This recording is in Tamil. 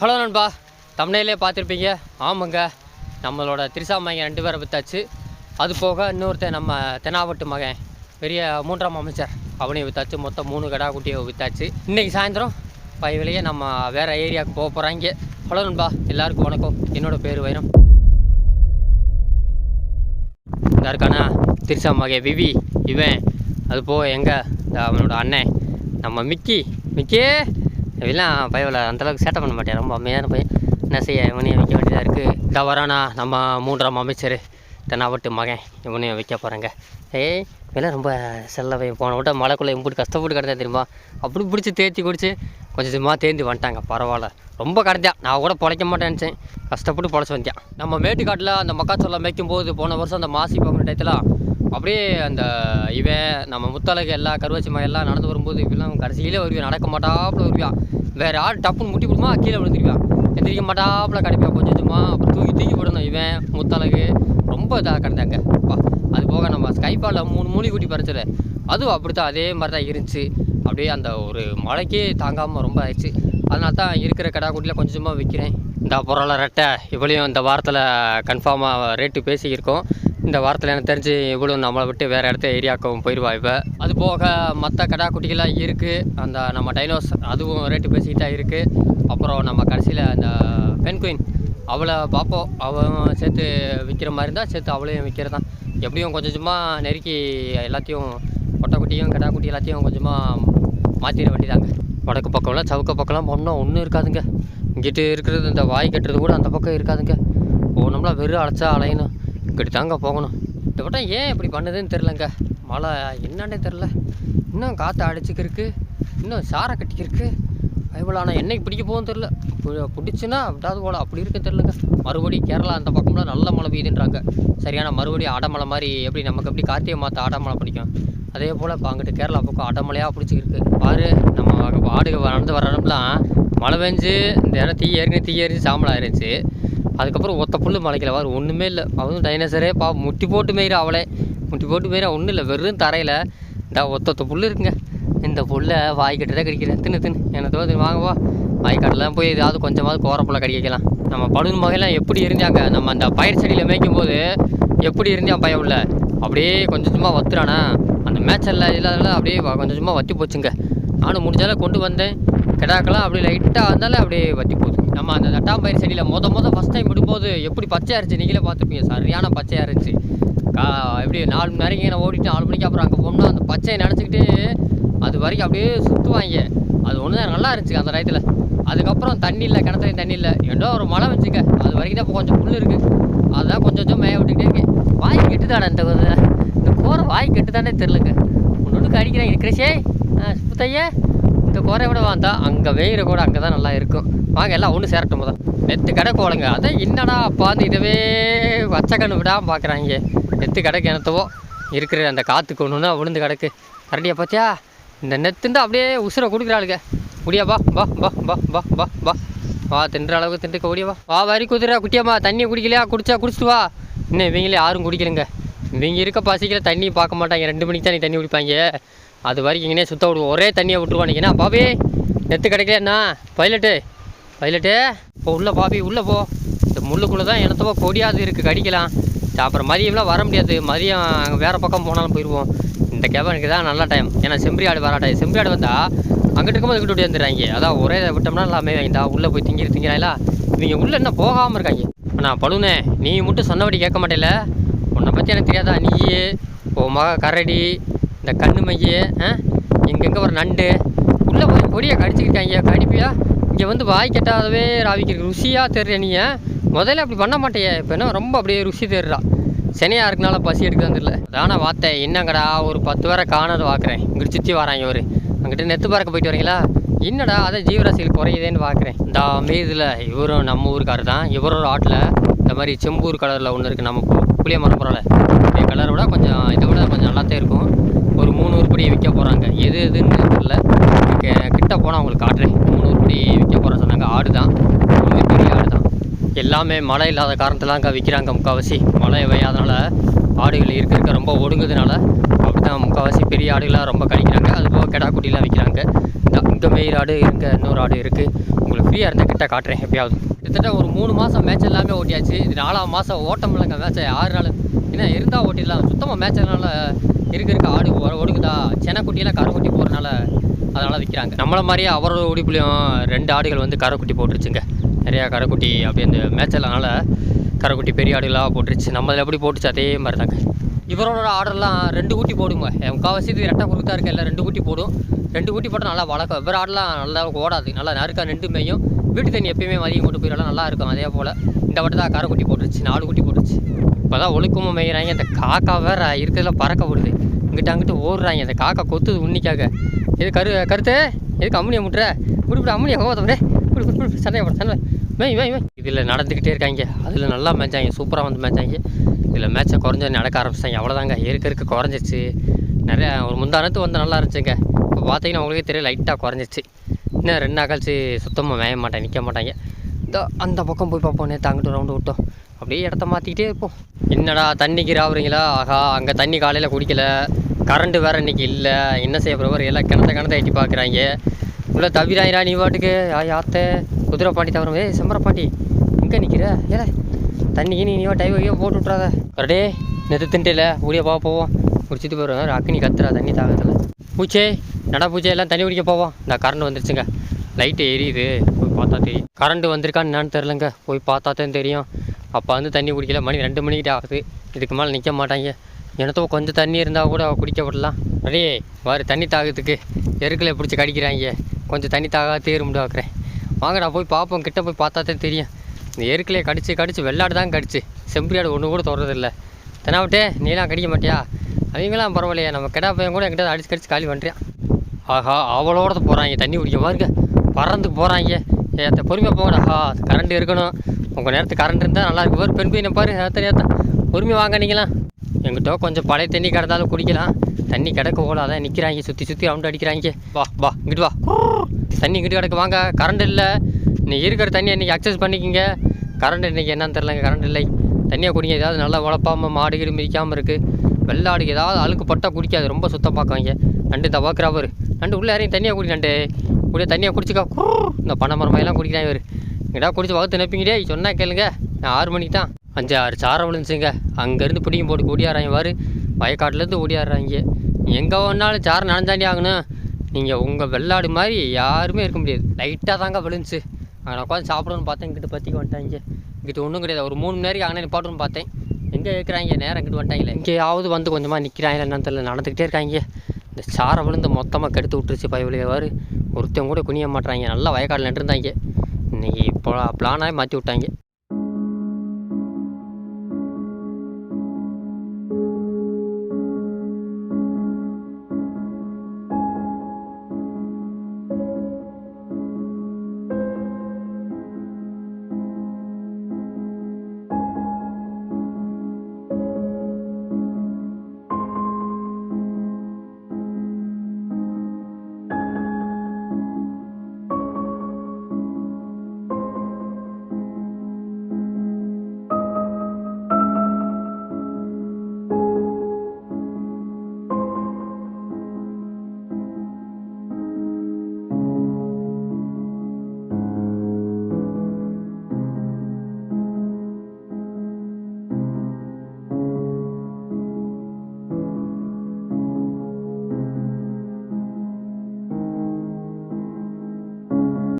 ஹலோ நண்பா தமிழ்நிலே பார்த்துருப்பீங்க. ஆமாங்க நம்மளோட திரிசா மகன் ரெண்டு பேரை வித்தாச்சு. அது போக இன்னொருத்தன் நம்ம தெனாவட்டு மகன் பெரிய மூன்றாம் அமைச்சர். அவனையும் வித்தாச்சு. மொத்தம் மூணு கடா குட்டியை வித்தாச்சு. இன்றைக்கி சாயந்தரம் பைவிலேயே நம்ம வேறு ஏரியாவுக்கு போக போகிறாங்க ஹலோ நண்பா எல்லாருக்கும் வணக்கம். என்னோட பேர் வைரம். இந்த இருக்கானா? திரிசா மகன் விவி இவன். அது போக எங்கே? அவனோட அண்ணன். நம்ம மிக்கி மிக்கே! இவெல்லாம் பயவில் அந்தளவுக்கு சேட்டை பண்ண மாட்டேன். ரொம்ப அமைதியான பையன். என்ன செய்ய இவனையும் வைக்க வேண்டியதாக இருக்குது தவறானா நம்ம மூன்றாம் அமைச்சர் தென்னாவட்டு மகன் இவனையும் வைக்க போகிறேங்க ஏய் இதெல்லாம் ரொம்ப செல்லவை போன விட்ட மழைக்குள்ளே இம்புட்டு கஷ்டப்பட்டு கிடந்தா தெரியுமா? அப்படி பிடிச்சி தேத்தி குடிச்சு கொஞ்சம் கொஞ்சமாக தேந்தி வந்துட்டாங்க. பரவாயில்ல. ரொம்ப கடந்தான் நான் கூட பிழைக்க மாட்டேன்னு நினச்சேன். கஷ்டப்பட்டு பொழைச்சி வந்தேன் நம்ம மேட்டுக்காட்டில் அந்த மக்காச்சோளம் மேய்க்கும் போது போன வருஷம் அந்த மாசி பங்குன டயத்தில் அப்படியே அந்த இவன் நம்ம முத்தலகு எல்லா கருவாச்சி எல்லாம் நடந்து வரும்போது இப்படிலாம் கடைசியிலே வருவான். நடக்க மாட்டாப்புல வருவான். வேறு ஆள் டப்புன்னு முட்டி விடுமா கீழே விழுந்துருவான். எந்திரிக்க மாட்டாப்புல கிடைப்பா கொஞ்சம் கொஞ்சமாக அப்புறம் தூக்கி தூக்கி விடணும் இவன் முத்தலகு ரொம்ப இதாக கிடந்தாங்க. அப்பா அது போக நம்ம ஸ்கைபாலில் மூணு மூலி குட்டி பறிச்சது அதுவும் அப்படி தான் அதே மாதிரி தான் இருந்துச்சு. அப்படியே அந்த ஒரு மழைக்கே தாங்காமல் ரொம்ப ஆயிடுச்சு. அதனால தான் இருக்கிற கடா குட்டியில் கொஞ்சமாக விற்கிறேன் இந்த பொருளை ரெட்டை. இவ்வளையும் இந்த வாரத்தில் கன்ஃபார்மாக ரேட்டு பேசியிருக்கோம். இந்த வாரத்தில் எனக்கு தெரிஞ்சு இவ்வளோ நம்மளை விட்டு வேறு இடத்த ஏரியாவுக்கும் போயிடுவா இப்போ அது போக மற்ற கடா குட்டிகளாக இருக்குது அந்த நம்ம டைனோஸ் அதுவும் ரேட்டு பேசிக்கிட்டா இருக்குது அப்புறம் நம்ம கடைசியில் அந்த பென் குயின் அவளை பார்ப்போம். அவன் சேர்த்து விற்கிற மாதிரி இருந்தால் சேர்த்து அவளையும் விற்கிறதான் எப்படியும் கொஞ்சம் கொஞ்சமாக நெருக்கி எல்லாத்தையும் கொட்டைக்குட்டியும் குட்டி எல்லாத்தையும் கொஞ்சமாக மாற்றிட வேண்டியதாங்க. வடக்கு பக்கம்லாம் சவுக்க பக்கம்லாம் போனோம் ஒன்றும் இருக்காதுங்க. இங்கிட்டு இருக்கிறது இந்த வாய் கட்டுறது கூட அந்த பக்கம் இருக்காதுங்க. போனோம்னா வெறும் அழைச்சா அலையணும். இப்படி தாங்க போகணும். இந்த வட்டம் ஏன் இப்படி பண்ணுதுன்னு தெரிலங்க மழை என்னன்னே தெரில இன்னும் காற்று அடிச்சுக்கிருக்கு. இன்னும் சாரை கட்டிக்கிருக்கு. இவ்வளோ ஆனால் என்னைக்கு பிடிக்க போகும் தெரில பிடிச்சுன்னா விட்டாது போல. அப்படி இருக்குன்னு தெரிலங்க மறுபடி கேரளா அந்த பக்கம்லாம் நல்ல மழை பெய்யுதுன்றாங்க. சரியான மறுபடியும் அடமலை மாதிரி எப்படி நமக்கு எப்படி கார்த்திகை மாற்ற அடமலை பிடிக்கும்? அதே போல் இப்போ அங்கிட்டு கேரளா பக்கம் அடமலையாக பிடிச்சிருக்கு பாரு நம்ம ஆடுக நடந்து வரணும்லாம் மழை பெஞ்சு இந்த இடம் தீ ஏற்கனவே தீ எரிஞ்சு சாம்பலாக இருந்துச்சு அதுக்கப்புறம் ஒத்த புல்லு மலைக்கல. வாரு ஒன்றுமே இல்லை. அவனும் டைனோசரே பா முட்டி போட்டு மேயிற அவளே. முட்டி போட்டு மேயிற ஒன்றும் இல்லை. வெறும் தரையில் இந்த ஒத்த ஒத்த புல்லு இருக்குங்க. இந்த புல்லை வாய்க்கிட்ட தான் கடிக்கிறேன். தின்னு தின்னு. என்ன தோது வாங்கவா வாய்க்காட்டெல்லாம் போய் ஏதாவது கொஞ்சமாவது கோரப்புள்ள கடிக்கலாம் நம்ம பலூன் மகையெல்லாம் எப்படி இருந்தாங்க நம்ம அந்த பயிர் செடியில் மேய்க்கும் போது எப்படி இருந்தான் பயம் உள்ள அப்படியே கொஞ்சம் கொஞ்சமாக வத்துறானா? அந்த மேட்சரில் இல்லாதனால அப்படியே கொஞ்சம் கொஞ்சமாக வத்தி போச்சுங்க. நானும் முடிஞ்சாலும் கொண்டு வந்தேன். கிடாக்கெல்லாம் அப்படியே லைட்டாக வந்தாலே அப்படியே வத்தி போகுது. நம்ம அந்த தட்டாம்பயிர் செடியில் மொத மொதல் ஃபஸ்ட் டைம் விடும்போது எப்படி பச்சையாக இருந்துச்சு நீங்களே பார்த்துருப்பீங்க. சரியான பச்சையாக இருந்துச்சு கா எப்படி நாலு மணி நேரம் நான் ஓடிட்டு நாலு மணிக்கு அப்புறம் அங்கே போனோம்னா அந்த பச்சையை நினச்சிக்கிட்டு அது வரைக்கும் அப்படியே சுற்றுவாங்க அது ஒன்று தான் நல்லா இருந்துச்சு அந்த டயத்தில். அதுக்கப்புறம் தண்ணி இல்லை கிணத்துலையும் தண்ணி இல்லை. என்னோ ஒரு மழை வச்சுக்க அது வரைக்கும் தான் இப்போ கொஞ்சம் புல் இருக்குது அதுதான் கொஞ்சம் கொஞ்சம் மேய விட்டுக்கிட்டே இருக்கேன் வாய் கெட்டுதாடா இந்த இந்த கோரை வாய் கெட்டுதானே தெரிலங்க ஒன்று அடிக்கிறேன் கிருஷே சுத்தையே இந்த குறை விட வாந்தா அங்கே வெயிற கூட அங்கே தான் நல்லா இருக்கும். வாங்க எல்லாம் ஒன்று சேரட்டும் போதும் நெத்து கடை கோலங்க அதான் என்னடா அப்போ வந்து இதுவே வச்சக்கண்ணு விடாமல் பார்க்குறாங்க நெத்து கடைக்கு எனத்தவோ இருக்கிற அந்த காற்றுக்கு ஒன்றுனா விழுந்து கிடக்கு. கரண்டியை பார்த்தியா? இந்த நெத்துண்டு அப்படியே உசுரை கொடுக்குறாளுங்க. முடியா பா பா பா பா பா பா பா வா தின்ற அளவுக்கு திண்டுக்க ஓடியா வா. வரி குதிரா குட்டியாம்மா தண்ணியை குடிக்கலையா? குடிச்சா குடிச்சிட்டு வா. இன்னும் இவங்களே யாரும் குடிக்கலங்க. இவங்க இருக்க பசிக்கிற தண்ணி பார்க்க மாட்டாங்க. ரெண்டு மணிக்கு தான் தண்ணி குடிப்பாங்க. அது வரைக்கும் இங்கனே சுத்த விடுவோம் ஒரே தண்ணியை விட்டுருவானுங்கன்னா பாபி? நெத்து கிடைக்கலண்ணா பைலட்டு பைலட்டு இப்போ உள்ளே பாபி உள்ளே போ. இந்த முள்ளுக்குள்ளே தான் எனத்தவோ கொடியாவது இருக்குது கடிக்கலாம். அப்புறம் மதியம்லாம் வர முடியாது. மதியம் அங்கே வேறு பக்கம் போனாலும் போயிடுவோம். இந்த கேபனுக்கு தான் நல்ல டைம் ஏன்னா செம்பரி ஆடு வர டைம் செம்பரி ஆடு வந்தால் அங்கிட்டு இருக்கும்போது இங்கிட்டு வந்துடுறாங்க. அதான் ஒரே இதை விட்டோம்னா எல்லாமே வாங்கிட்டா உள்ளே போய் திங்கிற திங்கிறாங்களா இவங்க உள்ளே என்ன போகாமல் இருக்காங்க? நான் பழுனே நீ மட்டும் சொன்னபடி கேட்க மாட்டேல. உன்னை பற்றி எனக்கு தெரியாதா? நீ உன் மக கரடி இந்த கண்ணு மைய எங்கெங்கே ஒரு நண்டு. உள்ளே போய் பொடியை கடிச்சிக்கிட்டாங்க கடிப்பியா? இங்கே வந்து வாய் கெட்டாதவே ராவிக்கு ருசியாக தெரிற நீ முதல்ல அப்படி பண்ண மாட்டேயே. இப்போ என்ன ரொம்ப அப்படியே ருசி தெரிறா சனியா இருக்கனால பசி எடுக்குதான் தெரியல தானே வார்த்தை. என்னங்கடா ஒரு பத்து பேரை காணாத பார்க்குறேன் இங்கிட்டு சுற்றி வராங்க ஒரு அங்கிட்ட நெத்து பறக்க போயிட்டு வரீங்களா? என்னடா அதை ஜீவராசிகள் குறையுதேன்னு பார்க்குறேன் இந்த மீதில் இவரும் நம்ம ஊருக்காரர் தான். இவரோட ஆட்டில் இந்த மாதிரி செம்பூர் கலரில் ஒன்று இருக்குது நம்ம புளிய மரம் பரவாயில்ல புளிய கலரை விட கொஞ்சம் இதை விட கொஞ்சம் நல்லாத்தான் இருக்கும். ஒரு மூணு உருப்படியை விற்க போகிறாங்க எது எதுன்னு தெரியல. கிட்ட போனால் அவங்களுக்கு காட்டுறேன். மூணு உருப்படி விற்க போகிறேன் சொன்னாங்க. ஆடு தான் மூணு பெரிய ஆடு தான் எல்லாமே மழை இல்லாத காரணத்தில் அங்கே விற்கிறாங்க முக்கால்வாசி. மழை வையாதனால ஆடுகள் இருக்க இருக்க ரொம்ப ஒடுங்குதுனால அப்படி தான் முக்கால்வாசி பெரிய ஆடுகளாக ரொம்ப கழிக்கிறாங்க அது போக கெடா குட்டிலாம் விற்கிறாங்க இந்த இங்கே மெயில் ஆடு இங்கே இன்னொரு ஆடு இருக்குது உங்களுக்கு ஃப்ரீயாக இருந்தால் கிட்ட காட்டுறேன் எப்பயாவது. கிட்டத்தட்ட ஒரு மூணு மாதம் மேட்ச் எல்லாமே ஓட்டியாச்சு. இது நாலாம் மாதம் ஓட்டம் இல்லைங்க. மேட்ச்சை ஆறு நாள். ஏன்னா இருந்தால் ஓட்டிடலாம். சுத்தமாக மேட்ச் இருக்க இருக்க. ஆடு ஒ- ஒடுக்குதா செனக்குட்டியெல்லாம் கரைக்குட்டி போகிறனால அதனால் விற்கிறாங்க நம்மள மாதிரியே அவரோட உடிப்புலையும் ரெண்டு ஆடுகள் வந்து கரைக்குட்டி போட்டுருச்சுங்க. நிறையா கரைக்குட்டி அப்படி அந்த மேட்சலனால கரைக்குட்டி பெரிய ஆடுகளாக போட்டுருச்சு. நம்ம அதில் எப்படி போட்டுச்சு அதே மாதிரி தாங்க இவரோட ஆடெல்லாம் ரெண்டு குட்டி போடுங்க. முக்கால்வாசி இது ரெட்டை கொடுத்தா இருக்க எல்லாம் ரெண்டு குட்டி போடும். ரெண்டு குட்டி போட்டால் நல்லா வளர்க்கும். இவர் ஆடெல்லாம் நல்லா ஓடாது. நல்லா நறுக்கா ரெண்டு மேயும். வீட்டு தண்ணி எப்பயுமே மதியம் கொண்டு போயிடலாம். நல்லா இருக்கும். அதே போல் இந்த வட்டம் தான் கரைக்குட்டி போட்டுருச்சு. நாலு குட்டி போட்டுருச்சு. இப்போ தான் ஒழுக்கமாக மேய்கிறாங்க இந்த காக்கா வேற இருக்கிறதுல பறக்க விடுது இங்கிட்ட அங்கிட்டு ஓடுறாங்க. இந்த காக்கா கொத்துது உன்னிக்காக. இது கரு கருத்து? எதுக்கு அம்முனியை முட்டுற? இப்படி இப்படி அம்முனியை கோவத்தவரே இப்படி இப்படி இப்படி சண்டையை போட சண்டை மேய் மேய் மேய். இதில் நடந்துக்கிட்டே இருக்காங்க. அதில் நல்லா மேய்ச்சாங்க. சூப்பராக வந்து மேய்ச்சாங்க. இதில் மேட்ச்சை குறைஞ்ச நடக்க ஆரம்பிச்சிட்டாங்க. அவ்வளோதாங்க இருக்க இருக்க குறைஞ்சிச்சு நிறையா ஒரு முந்தானத்து வந்து நல்லா இருந்துச்சுங்க. இப்போ பார்த்தீங்கன்னா உங்களுக்கே தெரியும் லைட்டாக குறைஞ்சிச்சு இன்னும் ரெண்டு நாள் கழிச்சு சுத்தமாக மேய மாட்டேன் நிற்க மாட்டாங்க. இந்த அந்த பக்கம் போய் பார்ப்போம். நேற்று அங்கிட்டு ரவுண்டு விட்டோம். அப்படியே இடத்த மாற்றிக்கிட்டே இருப்போம். என்னடா தண்ணிக்கு ராவுறீங்களா? ஆகா அங்கே தண்ணி காலையில் குடிக்கல. கரண்ட்டு வேறு இன்னைக்கு இல்லை. என்ன செய்ய போகிறவர் எல்லாம் கிணத்த கிணத்த எட்டி பார்க்குறாங்க இவ்வளோ தவிராயிரா நீ பாட்டுக்கு? ஆ யாத்த குதிரை பாண்டி தவிர ஏ செம்பர பாண்டி நிற்கிற ஏல தண்ணிக்கு நீ நீவா டைவ் போட்டு விட்றாத கரடே நெத்து தின்ட்டில ஊடிய பார்க்க போவோம் குடிச்சிட்டு போகிறோம் அக்கினி கத்துறா தண்ணி தாகத்தில். பூச்சே நட பூச்சே எல்லாம் தண்ணி குடிக்க போவோம். நான் கரண்ட் வந்துருச்சுங்க. லைட்டு எரியுது. போய் பார்த்தா தெரியும். கரண்ட் வந்திருக்கான்னு என்னன்னு தெரிலங்க போய் பார்த்தா தான் தெரியும். அப்போ வந்து தண்ணி குடிக்கல. மணி ரெண்டு மணிக்கிட்ட ஆகுது. இதுக்கு மேலே நிற்க மாட்டாங்க. எனத்தோ கொஞ்சம் தண்ணி இருந்தால் கூட குடிக்க விடலாம். அடே வாரு தண்ணி தாகத்துக்கு எருக்களை பிடிச்சி கடிக்கிறாங்க. கொஞ்சம் தண்ணி தாக தீரும்னு பார்க்குறேன் வாங்கடா போய் பார்ப்போம் கிட்ட போய் பார்த்தா தான் தெரியும். இந்த எருக்கலையை கடிச்சு கடிச்சு வெள்ளாடு தான் கடிச்சு. செம்பியாடு ஒன்று கூட தொடறதில்ல. தெனாவிட்டே நீலாம் கடிக்க மாட்டியா? அவங்களாம் பரவாயில்லையா. நம்ம கிடா பையன் கூட என்கிட்ட அடிச்சு கடிச்சு காலி பண்ணுறியான் ஆஹா அவளோட போகிறாங்க தண்ணி குடிக்க பாருங்க. பறந்து போகிறாங்க ஏத்த பொறுமையாக போங்கடா. ஆஹா கரண்ட் இருக்கணும். உங்கள் நேரத்துக்கு கரண்ட் இருந்தால் நல்லா இருக்கும். ஒரு பெண் பையனை பாரு ஏத்த ஏத்த. உரிமை வாங்க நீங்களாம் எங்கிட்ட கொஞ்சம் பழைய தண்ணி கிடந்தாலும் குடிக்கலாம். தண்ணி கிடக்க போகலாதான் நிற்கிறாங்க சுற்றி சுற்றி ரவுண்டு அடிக்கிறாங்க. வா வா இங்கிட்டு வா. தண்ணி இங்கிட்டு கிடக்கு. வாங்க கரண்ட் இல்லை. நீ இருக்கிற தண்ணி இன்றைக்கி அக்சஸ் பண்ணிக்கிங்க. கரண்ட் இன்றைக்கி என்னன்னு தெரிலங்க கரண்ட் இல்லை. தண்ணியை குடிங்க. ஏதாவது நல்லா உழப்பாமல் மாடு கீடு மிதிக்காமல் இருக்குது வெள்ளாடுக்கு ஏதாவது அழுக்கு பட்டா குடிக்காது. ரொம்ப சுத்தம் பார்க்குவாங்க நண்டு தவாக்குறா பாரு நண்டு உள்ளே இறங்கி தண்ணியை குடி நண்டு. குடிய தண்ணியை குடிச்சிக்கா. இந்த பனை மரமாயெல்லாம் குடிக்கிறான் இவர். எங்கடா குடிச்சு வகுத்து நினைப்பீங்கடே சொன்னா கேளுங்க. நான் ஆறு மணிக்கு தான். அஞ்சு ஆறு சாரை விழுந்துச்சுங்க. அங்கேருந்து பிடிக்கும் போட்டு ஓடியாடுறாங்க பாரு. வயக்காட்டிலேருந்து ஓடியாடுறாங்க. எங்கே வேணாலும் சாரை நனைஞ்சாண்டி ஆகணும். நீங்கள் உங்கள் வெள்ளாடு மாதிரி யாருமே இருக்க முடியாது. லைட்டாக தாங்க விழுந்துச்சு. அங்கே உட்காந்து சாப்பிடணும்னு பார்த்தேன். இங்கிட்ட பற்றிக்கு வந்துட்டாங்க. இங்கிட்ட ஒன்றும் கிடையாது. ஒரு மூணு மணி நேரம் அங்கே நிப்பாட்டுன்னு பார்த்தேன். எங்கே இருக்கிறாங்க? நேரம் இங்கிட்டு வந்துட்டாங்களே. எங்கேயாவது வந்து கொஞ்சமாக நிற்கிறாங்க என்னன்னு தெரியல. நடந்துக்கிட்டே இருக்காங்க. இந்த சாரை விழுந்து மொத்தமாக கெடுத்து விட்டுருச்சு பயவிலையவாறு ஒருத்தன் கூட குனிய மாட்றாங்க நல்லா வயக்காடில் நின்றுருந்தாங்க. இன்னைக்கு இப்போ பிளானாக மாற்றி விட்டாங்க.